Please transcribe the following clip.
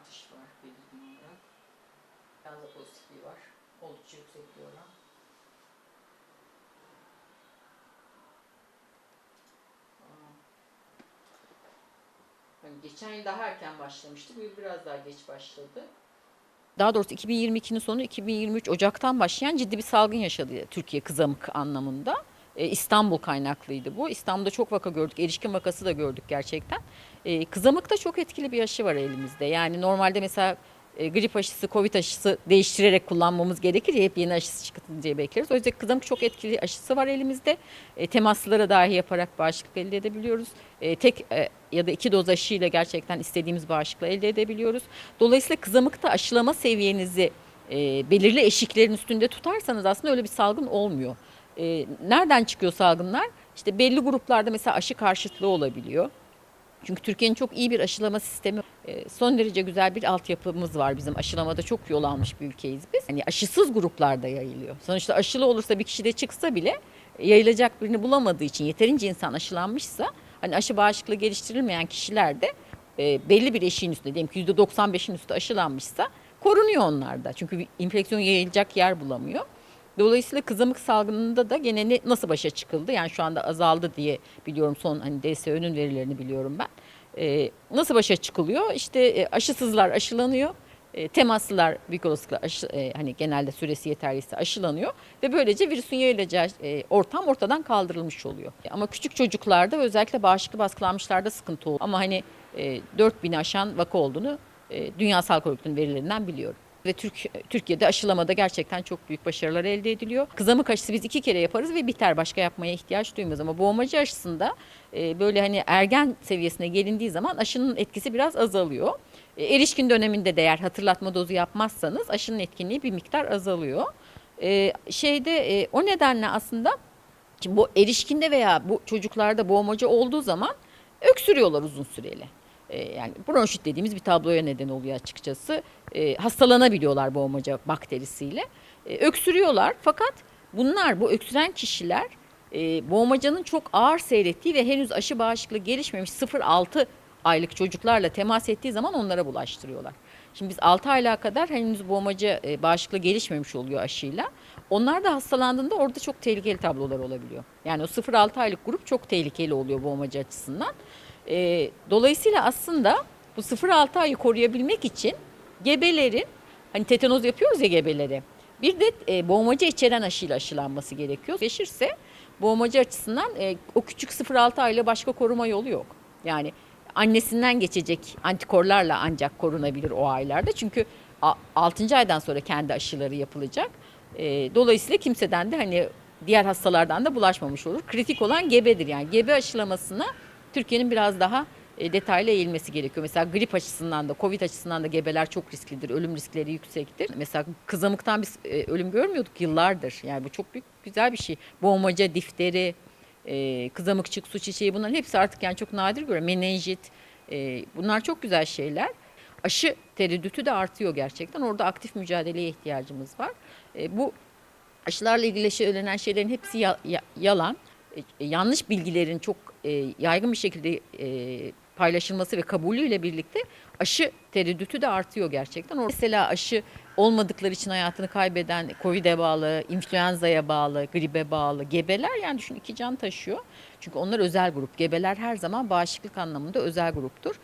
artış var belirgin olarak. Biraz da pozitifliği var. Oldukça yüksek bir oran. Hani geçen yıl daha erken başlamıştı. Bu yıl biraz daha geç başladı. Daha doğrusu 2022'nin sonu 2023 Ocak'tan başlayan ciddi bir salgın yaşadı Türkiye kızamık anlamında. E, İstanbul kaynaklıydı bu. İstanbul'da çok vaka gördük. Erişkin vakası da gördük gerçekten. E, kızamıkta çok etkili bir aşı var elimizde. Yani normalde mesela e, grip aşısı, covid aşısı değiştirerek kullanmamız gerekir ya hep yeni aşısı çıksın diye bekleriz. O yüzden kızamık çok etkili aşısı var elimizde. E, temaslılara dahi yaparak bağışıklık elde edebiliyoruz. E, tek e, ya da iki doz aşıyla gerçekten istediğimiz bağışıklığı elde edebiliyoruz. Dolayısıyla kızamıkta aşılama seviyenizi e, belirli eşiklerin üstünde tutarsanız aslında öyle bir salgın olmuyor. E, nereden çıkıyor salgınlar? İşte belli gruplarda mesela aşı karşıtlığı olabiliyor. Çünkü Türkiye'nin çok iyi bir aşılama sistemi, e, son derece güzel bir altyapımız var bizim. Aşılamada çok yol almış bir ülkeyiz biz. Hani aşısız gruplarda yayılıyor. Sonuçta aşılı olursa bir kişi de çıksa bile yayılacak birini bulamadığı için yeterince insan aşılanmışsa hani aşı bağışıklığı geliştirilmeyen kişiler de e, belli bir eşiğin üstünde diyelim ki %95'in üstü aşılanmışsa korunuyor onlar da. Çünkü enfeksiyon yayılacak yer bulamıyor. Dolayısıyla kızamık salgınında da gene ne, nasıl başa çıkıldı? Yani şu anda azaldı diye biliyorum son hani DSÖ'nün verilerini biliyorum ben. Ee, nasıl başa çıkılıyor? İşte e, aşısızlar aşılanıyor. E, temaslılar büyük olasılıkla aşı, e, hani genelde süresi yeterliyse aşılanıyor ve böylece virüsün yayılacağı e, ortam ortadan kaldırılmış oluyor. Ama küçük çocuklarda özellikle bağışıklı baskılanmışlarda sıkıntı oluyor. Ama hani e, 4000'i aşan vaka olduğunu e, Dünya Sağlık Örgütü'nün verilerinden biliyorum. Ve Türk, Türkiye'de aşılamada gerçekten çok büyük başarılar elde ediliyor. Kızamık aşısı biz iki kere yaparız ve biter. Başka yapmaya ihtiyaç duymaz. Ama boğmacı aşısında e, böyle hani ergen seviyesine gelindiği zaman aşının etkisi biraz azalıyor. E, erişkin döneminde de eğer hatırlatma dozu yapmazsanız aşının etkinliği bir miktar azalıyor. E, şeyde e, o nedenle aslında şimdi bu erişkinde veya bu çocuklarda boğmaca olduğu zaman öksürüyorlar uzun süreli. E, yani bronşit dediğimiz bir tabloya neden oluyor açıkçası. E, hastalanabiliyorlar boğmaca bakterisiyle. E, öksürüyorlar fakat bunlar bu öksüren kişiler e, boğmacanın çok ağır seyrettiği ve henüz aşı bağışıklığı gelişmemiş 0-6 aylık çocuklarla temas ettiği zaman onlara bulaştırıyorlar. Şimdi biz 6 aylığa kadar henüz boğmaca e, bağışıklığı gelişmemiş oluyor aşıyla. Onlar da hastalandığında orada çok tehlikeli tablolar olabiliyor. Yani o 0-6 aylık grup çok tehlikeli oluyor boğmaca açısından. E, dolayısıyla aslında bu 0-6 ayı koruyabilmek için gebelerin hani tetanoz yapıyoruz ya gebelere. Bir de e, boğmaca içeren aşıyla aşılanması gerekiyor. Geçirse boğmaca açısından e, o küçük 0-6 ayla başka koruma yolu yok. Yani annesinden geçecek antikorlarla ancak korunabilir o aylarda. Çünkü 6. aydan sonra kendi aşıları yapılacak. E, dolayısıyla kimseden de hani diğer hastalardan da bulaşmamış olur. Kritik olan gebedir yani gebe aşılamasına Türkiye'nin biraz daha e, detaylı eğilmesi gerekiyor. Mesela grip açısından da, covid açısından da gebeler çok risklidir. Ölüm riskleri yüksektir. Mesela kızamıktan biz e, ölüm görmüyorduk yıllardır. Yani bu çok büyük güzel bir şey. Boğmaca, difteri, e, kızamıkçık, su çiçeği bunların hepsi artık yani çok nadir görüyorum. Menenjit, bunlar çok güzel şeyler. Aşı tereddütü de artıyor gerçekten. Orada aktif mücadeleye ihtiyacımız var. Bu aşılarla ilgili söylenen şeylerin hepsi ya, ya, yalan. E, yanlış bilgilerin çok e, yaygın bir şekilde e, paylaşılması ve kabulüyle birlikte aşı tereddütü de artıyor gerçekten. Mesela aşı olmadıkları için hayatını kaybeden COVID'e bağlı, influenza'ya bağlı, gribe bağlı gebeler yani düşün iki can taşıyor. Çünkü onlar özel grup. Gebeler her zaman bağışıklık anlamında özel gruptur.